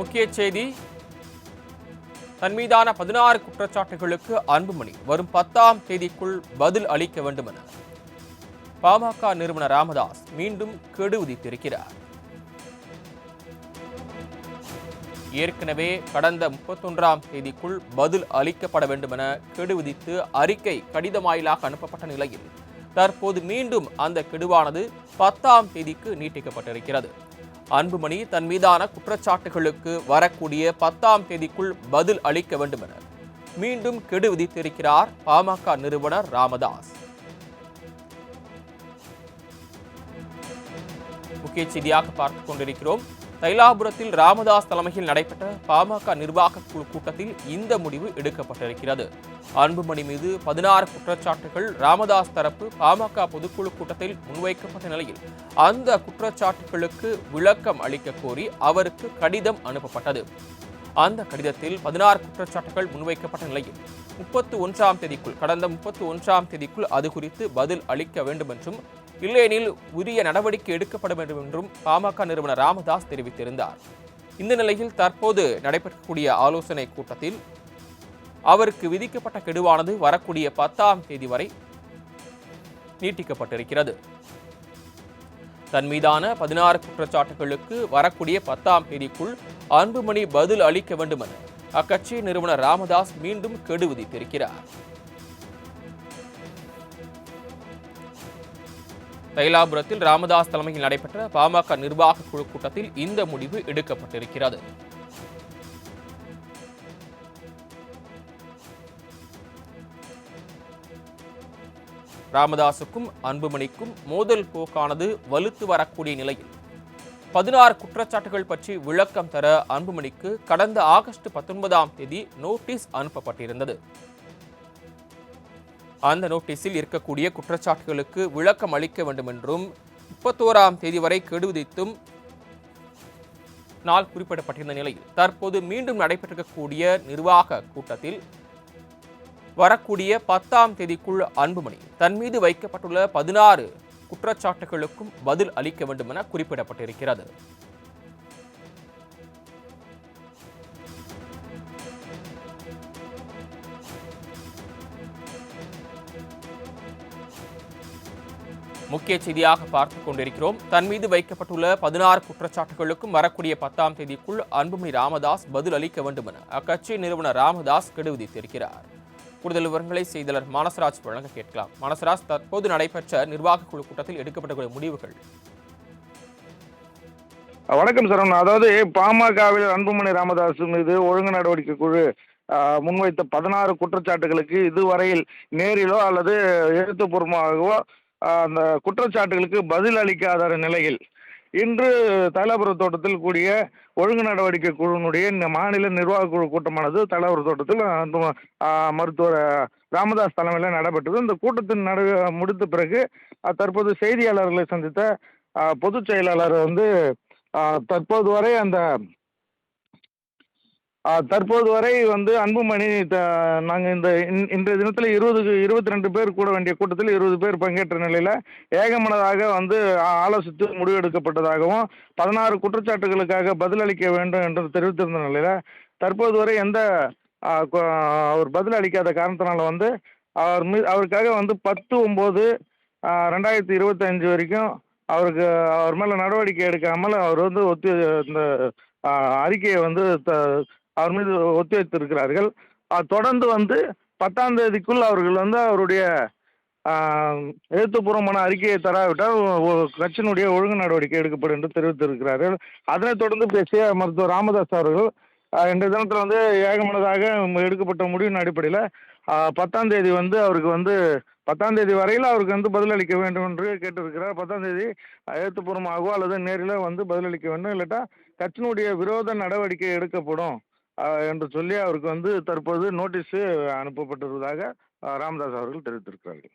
முக்கிய செய்தி. தன் மீதான பதினாறு குற்றச்சாட்டுகளுக்கு அன்புமணி வரும் பத்தாம் தேதிக்குள் பதில் அளிக்க வேண்டும் என பாமக நிறுவனர் ராமதாஸ் மீண்டும் கெடு விதித்திருக்கிறார். ஏற்கனவே கடந்த முப்பத்தொன்றாம் தேதிக்குள் பதில் அளிக்கப்பட வேண்டும் என கெடு விதித்து அறிக்கை கடிதம் வாயிலாக அனுப்பப்பட்ட நிலையில் தற்போது மீண்டும் அந்த கெடுவானது பத்தாம் தேதிக்கு நீட்டிக்கப்பட்டிருக்கிறது. அன்புமணி தன் மீதான குற்றச்சாட்டுகளுக்கு வரக்கூடிய பத்தாம் தேதிக்குள் பதில் அளிக்க வேண்டும் என மீண்டும் கெடு விதித்திருக்கிறார் பாமக நிறுவனர் ராமதாஸ். முக்கிய செய்தியாக பார்த்துக் கொண்டிருக்கிறோம். தைலாபுரத்தில் ராமதாஸ் தலைமையில் நடைபெற்ற பாமக நிர்வாக குழு கூட்டத்தில் இந்த முடிவு எடுக்கப்பட்டிருக்கிறது. அன்புமணி மீது பதினாறு குற்றச்சாட்டுகள் ராமதாஸ் தரப்பு பாமக பொதுக்குழு கூட்டத்தில் முன்வைக்கப்பட்ட நிலையில் அந்த குற்றச்சாட்டுகளுக்கு விளக்கம் அளிக்க கோரி அவருக்கு கடிதம் அனுப்பப்பட்டது. அந்த கடிதத்தில் பதினாறு குற்றச்சாட்டுகள் முன்வைக்கப்பட்ட நிலையில் முப்பத்து ஒன்றாம் தேதிக்குள் கடந்த முப்பத்து ஒன்றாம் தேதிக்குள் அது குறித்து பதில் அளிக்க வேண்டும் என்றும் இல்லையெனில் உரிய நடவடிக்கை எடுக்கப்பட வேண்டும் என்றும் பாமக நிறுவனர் ராமதாஸ் தெரிவித்திருந்தார். இந்த நிலையில் தற்போது நடைபெறக்கூடிய ஆலோசனை கூட்டத்தில் அவருக்கு விதிக்கப்பட்ட கெடுவானது வரக்கூடிய பத்தாம் தேதி வரை நீட்டிக்கப்பட்டிருக்கிறது. தன் மீதான பதினாறு குற்றச்சாட்டுகளுக்கு வரக்கூடிய பத்தாம் தேதிக்குள் அன்புமணி பதில் அளிக்க வேண்டும் என அக்கட்சி நிறுவனர் ராமதாஸ் மீண்டும் கெடு விதித்திருக்கிறார். தைலாபுரத்தில் ராமதாஸ் தலைமையில் நடைபெற்ற பாமக நிர்வாக குழு கூட்டத்தில் இந்த முடிவு எடுக்கப்பட்டிருக்கிறது. ராமதாசுக்கும் அன்புமணிக்கும் மோதல் போக்கானது வலுத்து வரக்கூடிய நிலையில் பதினாறு குற்றச்சாட்டுகள் பற்றி விளக்கம் தர அன்புமணிக்கு கடந்த ஆகஸ்ட் பத்தொன்பதாம் தேதி நோட்டீஸ் அனுப்பப்பட்டிருந்தது. அந்த நோட்டீஸில் இருக்கக்கூடிய குற்றச்சாட்டுகளுக்கு விளக்கம் அளிக்க வேண்டும் என்றும் முப்பத்தோராம் தேதி வரை கெடு விதித்தும் நாள் குறிப்பிடப்பட்டிருந்த நிலையில் தற்போது மீண்டும் நடைபெற்றிருக்கக்கூடிய நிர்வாக கூட்டத்தில் வரக்கூடிய பத்தாம் தேதிக்குள் அன்புமணி தன் மீது வைக்கப்பட்டுள்ள பதினாறு குற்றச்சாட்டுகளுக்கும் பதில் அளிக்க வேண்டும் என குறிப்பிடப்பட்டிருக்கிறது. முக்கிய செய்தியாக பார்த்துக் கொண்டிருக்கிறோம். தன் மீது வைக்கப்பட்டுள்ள பதினாறு குற்றச்சாட்டுகளுக்கும் வரக்கூடிய பத்தாம் தேதிக்குள் அன்புமணி ராமதாஸ் பதில் அளிக்க வேண்டும் என அக்கட்சி நிறுவனர் ராமதாஸ் கெடு விதித்திருக்கிறார். கூடுதல் விவரங்களை செய்தியாளர் மானசராஜ் வழங்க கேட்கலாம். மானசராஜ் தற்போது நடைபெற்ற நிர்வாக குழு கூட்டத்தில் எடுக்கப்பட்ட முடிவுகள். வணக்கம் சரவணன் அதாவது பாமகவில் அன்புமணி ராமதாஸ் மீது ஒழுங்கு நடவடிக்கை குழு முன்வைத்த பதினாறு குற்றச்சாட்டுகளுக்கு இதுவரையில் நேரிலோ அல்லது எழுத்துப்பூர்வமாகவோ அந்த குற்றச்சாட்டுகளுக்கு பதில் அளிக்காத நிலையில் இன்று தைலாபுரம் தோட்டத்தில் கூடிய ஒழுங்கு நடவடிக்கை குழுவினுடைய இந்த மாநில நிர்வாக குழு கூட்டமானது தைலாபுரம் தோட்டத்தில் மருத்துவர் ராமதாஸ் தலைமையில் நடைபெற்றது. இந்த கூட்டத்தின் நடு முடித்த பிறகு தற்போது செய்தியாளர்களை சந்தித்த பொதுச் செயலாளர் வந்து தற்போது வரை அந்த தற்போது வரை வந்து அன்புமணி நாங்கள் இந்த இன்- இன்றைய தினத்தில் இருபது இருபத்தி ரெண்டு பேர் கூட வேண்டிய கூட்டத்தில் இருபது பேர் பங்கேற்ற நிலையில் ஏகமனதாக வந்து ஆலோசித்து முடிவெடுக்கப்பட்டதாகவும் பதினாறு குற்றச்சாட்டுகளுக்காக பதிலளிக்க வேண்டும் என்று தெரிவித்திருந்த நிலையில் தற்போது வரை எந்த அவர் பதில் அளிக்காத காரணத்தினால வந்து அவர் மீ அவருக்காக வந்து பத்து ஒம்பது ரெண்டாயிரத்தி இருபத்தஞ்சு வரைக்கும் அவருக்கு அவர் மேலே நடவடிக்கை எடுக்காமல் அவர் வந்து ஒத்தி இந்த அறிக்கையை வந்து த அவர் மீது ஒத்திவைத்திருக்கிறார்கள். தொடர்ந்து வந்து பத்தாம் தேதிக்குள் அவர்கள் வந்து அவருடைய எழுத்துப்பூர்வமான அறிக்கையை தராவிட்டால் கட்சியினுடைய ஒழுங்கு நடவடிக்கை எடுக்கப்படும் என்று தெரிவித்திருக்கிறார்கள். அதனைத் தொடர்ந்து பேசிய மருத்துவர் ராமதாஸ் அவர்கள் இன்றைய தினத்தில் வந்து ஏகமனதாக எடுக்கப்பட்ட முடிவின் அடிப்படையில் பத்தாம் தேதி வந்து அவருக்கு வந்து பத்தாம் தேதி வரையில் அவருக்கு வந்து பதிலளிக்க வேண்டும் என்று கேட்டிருக்கிறார். பத்தாம் தேதி எழுத்துப்பூர்வமாகவோ அல்லது நேரில் வந்து பதிலளிக்க வேண்டும். இல்லாட்டா கட்சியினுடைய விரோத நடவடிக்கை எடுக்கப்படும். என்று சொல்லி அவருக்கு வந்து தற்போது நோட்டீஸு அனுப்பப்பட்டிருப்பதாக ராமதாஸ் அவர்கள் தெரிவித்திருக்கிறார்கள்.